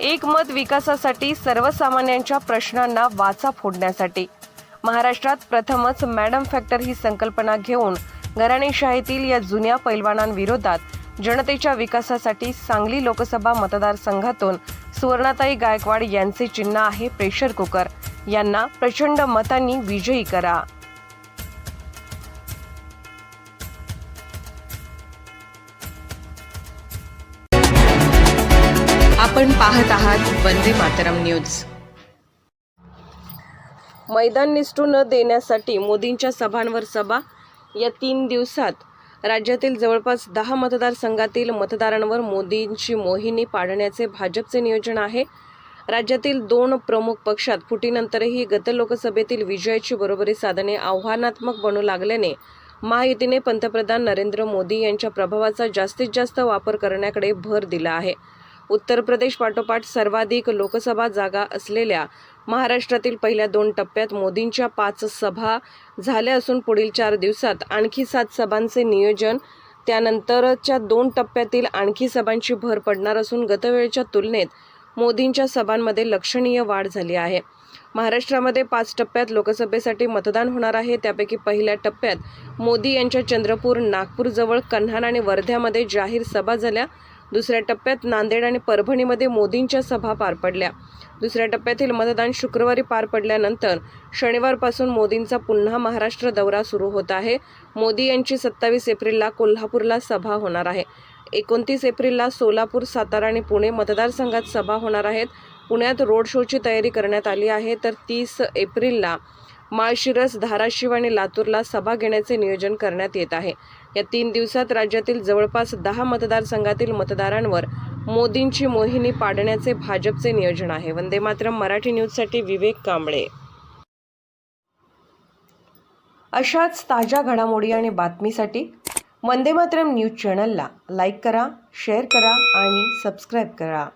एकमत विकासासाठी सर्वसामान्यांच्या प्रश्नांना वाचा फोडण्यासाठी. महाराष्ट्रात प्रथमच मॅडम फॅक्टर ही संकल्पना घेऊन घराणेशाहीतील या जुन्या पैलवानांविरोधात जनतेच्या विकासासाठी सांगली लोकसभा मतदारसंघातून सुवर्णाताई गायकवाड यांचे चिन्ह आहे प्रेशर कुकर. यांना प्रचंड मतांनी विजयी करा. आपण पाहत आहात वंदे मातरम न्यूज. मैदान निष्ठू न देण्यासाठी मोदींच्या सभांवर सभा. या तीन दिवसात राज्यातील जवळपास दहा मतदारसंघातील मतदारांवर मोदींची मोहिनी पाडण्याचे भाजपचे नियोजन आहे. राज्यातील दोन प्रमुख पक्षात फुटीनंतरही गत लोकसभेतील विजयाची बरोबरी साधणे आव्हानात्मक बनू लागल्याने महायुतीने पंतप्रधान नरेंद्र मोदी यांच्या प्रभावाचा जास्तीत जास्त वापर करण्याकडे भर दिला आहे. उत्तर प्रदेश पाठोपाठ सर्वाधिक लोकसभा जागा असलेल्या महाराष्ट्रातील पहिल्या दोन टप्प्यात मोदींच्या पाच सभा झाल्या असून पुढील चार दिवसात आणखी सात सभांचे नियोजन त्यानंतरच्या दोन टप्प्यातील आणखी सभांची भर पडणार असून गतवेळच्या तुलनेत मोदींच्या सभांमध्ये लक्षणीय वाढ झाली आहे. महाराष्ट्रामध्ये पाच टप्प्यात लोकसभेसाठी मतदान होणार आहे. त्यापैकी पहिल्या टप्प्यात मोदी यांच्या चंद्रपूर नागपूरजवळ कन्हान आणि वर्ध्यामध्ये जाहीर सभा झाल्या. दुसऱ्या टप्प्यात नांदेड आणि परभणीमध्ये मोदींच्या सभा पार पडल्या. दुसऱ्या टप्प्यातील मतदान शुक्रवारी पार पडल्यानंतर शनिवारपासून मोदींचा पुन्हा महाराष्ट्र दौरा सुरू होत आहे. मोदी यांची सत्तावीस एप्रिलला कोल्हापूरला सभा होणार आहे. एकोणतीस एप्रिलला सोलापूर सातारा आणि पुणे मतदारसंघात सभा होणार आहेत. पुण्यात रोड शोची तयारी करण्यात आली आहे. तर तीस एप्रिलला माळशिरस धाराशिव आणि लातूरला सभा घेण्याचे नियोजन करण्यात येत आहे. या तीन दिवसात राज्यातील जवळपास दहा मतदारसंघातील मतदारांवर मोदींची मोहिनी पाडण्याचे भाजपचे नियोजन आहे. वंदे मातरम मराठी न्यूजसाठी विवेक कांबळे. अशाच ताज्या घडामोडी आणि बातमीसाठी वंदे मातरम न्यूज चॅनलला लाईक करा शेअर करा आणि सबस्क्राईब करा.